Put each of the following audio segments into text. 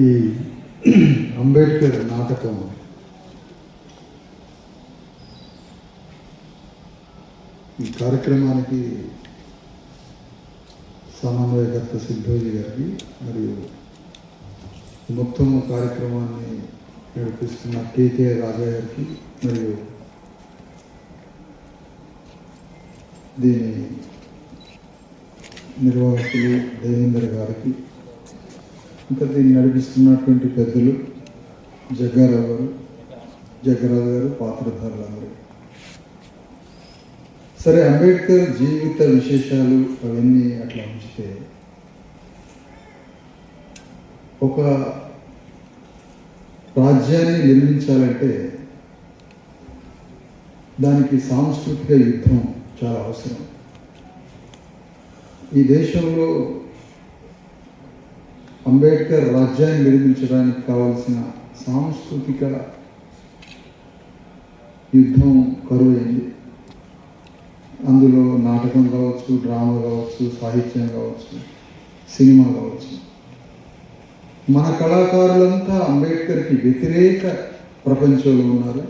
ఈ అంబేద్కర్ నాటకం. ఈ కార్యక్రమానికి సమన్వయకర్త సిద్ధోజీ గారికి మరియు మొత్తం కార్యక్రమాన్ని నడిపిస్తున్న కేకే రాజా గారికి మరియు దీని నిర్వాహకులు దేవేందర్ గారికి ఇంకా దీన్ని నడిపిస్తున్నటువంటి పెద్దలు జగ్గారావు గారు జగ్గారావు గారు పాత్రధారులందరూ సరే అంబేద్కర్ జీవిత విశేషాలు అవన్నీ అట్లా ఉంచితే ఒక రాజ్యాన్ని నిర్మించాలంటే దానికి సాంస్కృతిక యుద్ధం చాలా అవసరం. ఈ దేశంలో అంబేద్కర్ రాజ్యాన్ని నిర్మించడానికి కావాల్సిన సాంస్కృతిక యుద్ధం కరువైంది. అందులో నాటకం కావచ్చు డ్రామా కావచ్చు సాహిత్యం కావచ్చు సినిమా కావచ్చు. మన కళాకారులంతా అంబేద్కర్కి వ్యతిరేక ప్రపంచంలో ఉన్నారు.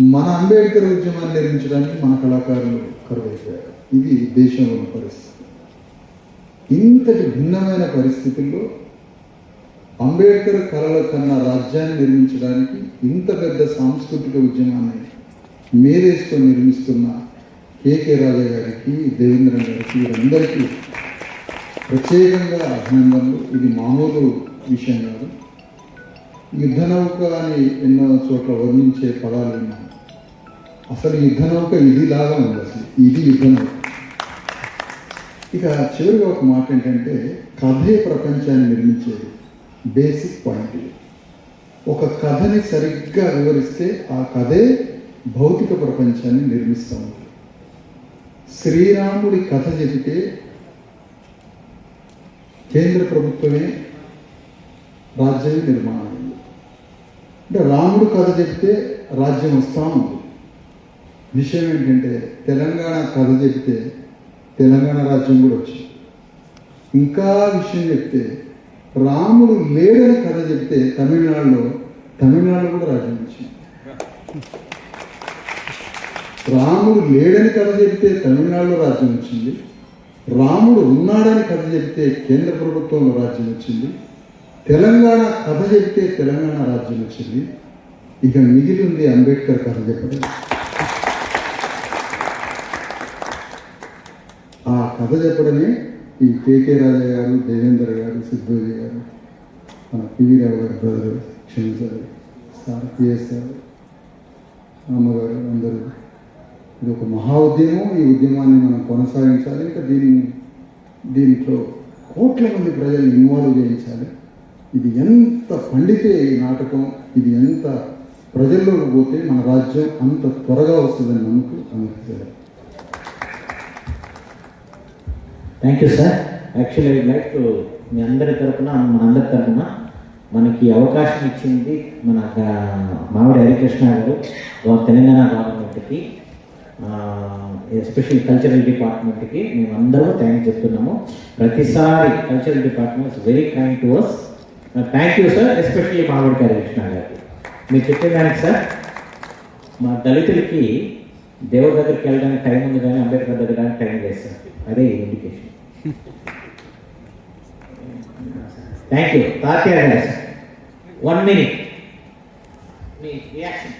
మన అంబేద్కర్ ఉద్యమాన్ని నిర్మించడానికి మన కళాకారులు కరువైపోయారు. ఇది దేశంలో ఉన్న పరిస్థితి. ఇంతటి భిన్నమైన పరిస్థితుల్లో అంబేద్కర్ కళల కన్నా రాజ్యాన్ని నిర్మించడానికి ఇంత పెద్ద సాంస్కృతిక ఉద్యమాన్ని మేరేసుకొని నిర్మిస్తున్న కేకే రాజా గారికి దేవేంద్ర గారికి వీరందరికీ ప్రత్యేకంగా అభినందనలు. ఇది మామూలు విషయం కాదు. యుద్ధ నౌక అని ఎన్నో చోట్ల వర్ణించే పదాలు విన్నాం అసలు యుద్ధ నౌక ఇది లాగా ఉంది. అసలు ఇది యుద్ధ నౌక. ఇక చివరిగా ఒక మాట ఏంటంటే కథే ప్రపంచాన్ని నిర్మించేది బేసిక్ పాయింట్ ఒక కథని సరిగ్గా వివరిస్తే ఆ కథే భౌతిక ప్రపంచాన్ని నిర్మిస్తాం. శ్రీరాముడి కథ చెబితే కేంద్ర ప్రభుత్వమే రాజ్యం నిర్మాణం. అయింది అంటే రాముడు కథ చెప్తే రాజ్యం వస్తా ఉంది. విషయం ఏంటంటే తెలంగాణ కథ చెప్తే తెలంగాణ రాజ్యం కూడా వచ్చింది. ఇంకా విషయం చెప్తే రాముడు లేడని కథ చెప్తే తమిళనాడులో తమిళనాడులో కూడా రాజ్యం వచ్చింది. రాముడు లేడని కథ చెప్తే తమిళనాడులో రాజ్యం వచ్చింది. రాముడు ఉన్నాడని కథ చెప్తే కేంద్ర ప్రభుత్వంలో రాజ్యం వచ్చింది. తెలంగాణ కథ చెప్తే తెలంగాణ రాజ్యం వచ్చింది. ఇక మిగిలి ఉంది అంబేద్కర్ కథ చెప్పడం ఆ కథ చెప్పడమే ఈ కేకే రాజా గారు దేవేందర్ గారు సిద్ధోజీ గారు మన పివి రావు గారు బ్రదర్ క్షమించారు సార్ పిఎస్ గారు అమ్మగారు అందరూ. ఇది ఒక మహా ఉద్యమం. ఈ ఉద్యమాన్ని మనం కొనసాగించాలి. ఇంకా దీన్ని దీంట్లో కోట్ల మంది ప్రజల్ని ఇన్వాల్వ్ చేయించాలి. ఇది ఎంత పండితే ఈ నాటకం ఇది ఎంత ప్రజల్లోకి పోతే మన రాజ్యం అంత త్వరగా వస్తుందని నమ్ముతూ అందరికీ thank you sir actually I like to మీ అందరి తరపున మనందరి అందరి తరపున మనకి అవకాశం ఇచ్చింది మన మామిడి హరికృష్ణ గారు తెలంగాణ గవర్నమెంట్కి ఎస్పెషల్ కల్చరల్ డిపార్ట్మెంట్కి మేము అందరూ థ్యాంక్ చెప్తున్నాము. ప్రతిసారి cultural department very kind to us thank you sir especially Mamidi Harikrishna గారికి. మీరు చెప్పేదానికి సార్ మా దళితులకి దేవుడి దగ్గరికి వెళ్ళడానికి టైం ఉంది కానీ అంబేద్కర్ దగ్గర టైం చేస్తాను అదే ఇండికేషన్ థ్యాంక్ యూ తాత్యాగా వన్ మినిట్ మీ రియాక్షన్